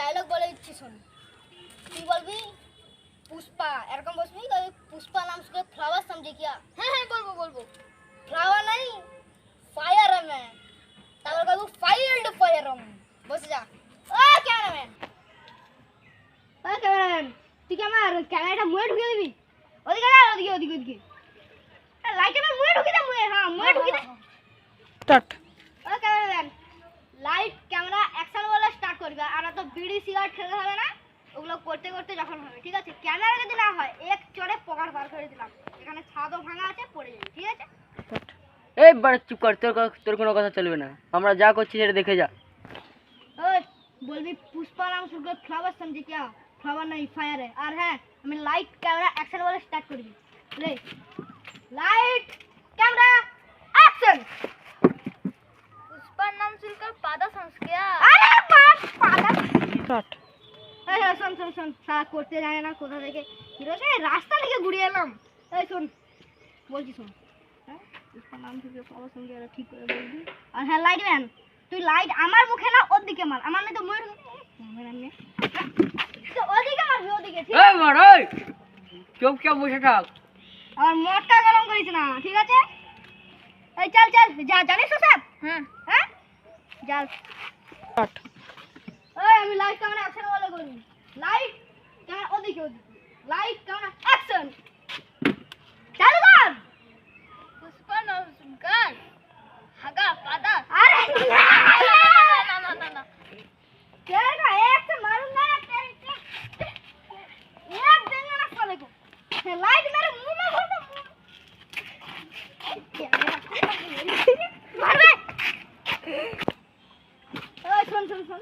Dialogue বলে দিচ্ছি শোন তুই বলবি পুষ্পা এরকম বসবি পুষ্পা নাম শুনে ফ্লাওয়ার সমঝে কিয়া হ্যাঁ হ্যাঁ বলবো বলবো ফ্লাওয়ার নাই ফায়ার ম্যান তারপর বলবো ফাইল্ড ফায়ার বসে যা ও ক্যামেরাম্যান ও ক্যামেরাম্যান তুই কি আমার ক্যামেরাটা মুয়ে ঢুকে দিবি ওদিকে না ওদিকে ওদিকে ওদিকে লাইটটা মুয়ে ঢুকে দে মুয়ে হ্যাঁ মুয়ে ঢুকে দে টাট ও ক্যামেরাম্যান লাইট বিড়ি সিগারেট খেলে হবে না ওগুলো করতে করতে যখন হবে ঠিক আছে? ক্যামেরা যদি না হয় এক চড়ে পকার বার করে দিলাম। এখানে ছাদও ভাঙা আছে পড়ে যাবে ঠিক আছে? এই বড় চুপ কর তোর তোর কোনো কথা চলবে না। আমরা যা করছি সেটা দেখে যা। ও বলবি পুষ্পা নাম সুরকে ফ্লাওয়ার সামজি কে ফ্লাওয়ার নাই ফায়ারে আর হ্যাঁ আমি লাইট ক্যামেরা অ্যাকশন বলে স্টার্ট করবি রে লাইট ক্যামেরা স্টার্ট এই শোন শোন শোন সারা করতে জানে না কোথা থেকে? হিরো সে রাস্তা থেকে ঘুরিয়ে এলাম। এই শোন বলছি শোন। হ্যাঁ নাম থেকে সবার সঙ্গে এরা ঠিক করে বলবি। আর হ্যাঁ লাইট ম্যান তুই লাইট আমার মুখে না ওর দিকে মার। আমার নাই তো ময়ূর তো ওদিকে মারবি ওদিকে ঠিক এই মার এই! চুপ চুপ বসে থাক। আর মটকা গরম করিস না ঠিক আছে? এই চল চল যা জানিস তো সব? হ্যাঁ। হ্যাঁ? চল আমি লাইট ক্যামেরা অ্যাকশন বলে করি লাইট ক্যামেরা ওদিকে ওদিকে লাইট ক্যামেরা অ্যাকশন চালু কর পুষ্পা নাম শুনকার হাগা পাদা আরে না না না না না तेरे का एक से मारूंगा ना तेरे को एक देंगे ना साले को ये लाइट मेरे मुंह में घुस मार बे ओए सुन सुन सुन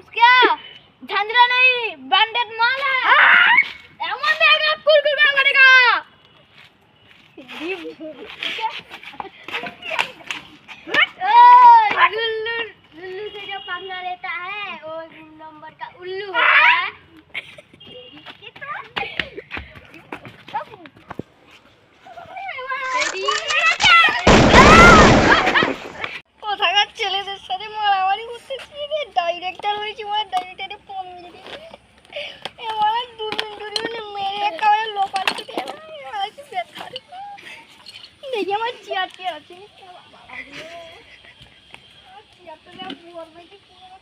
Okay. দেখি আমার চেয়ার চেয়ার আছে চেয়ারটা না বলবে কি পুরো